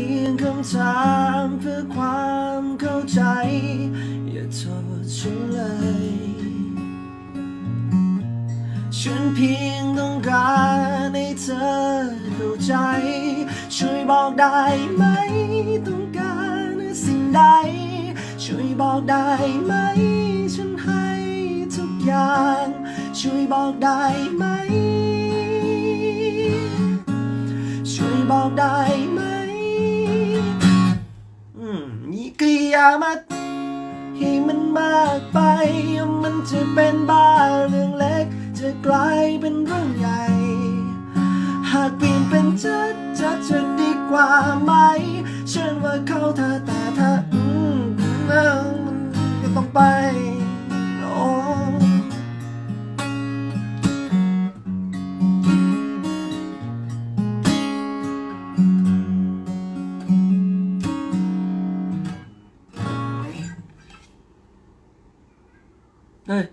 ียงคำถามเพื่อความเข้าใจ อย่าโทษฉันเลย ฉันเพียงต้องการให้เธอเข้าใจ ช่วยบอกได้ไหม ต้องการสิ่งใด ช่วยบอกได้ไหม ฉันให้ทุกอย่าง ช่วยบอกได้ไหม ช่วยบอกได้ไหม อย่ามาให้มันมากไป มันจะเป็นบ้าเรื่องเล็ก จะกลายเป็นเรื่องใหญ่ หากเปลี่ยนเป็นจะจะจะดีกว่าไหมเชื่อว่าเขาเธอแต่ถ้าอืมมันก็ต้องไป เฮ้ย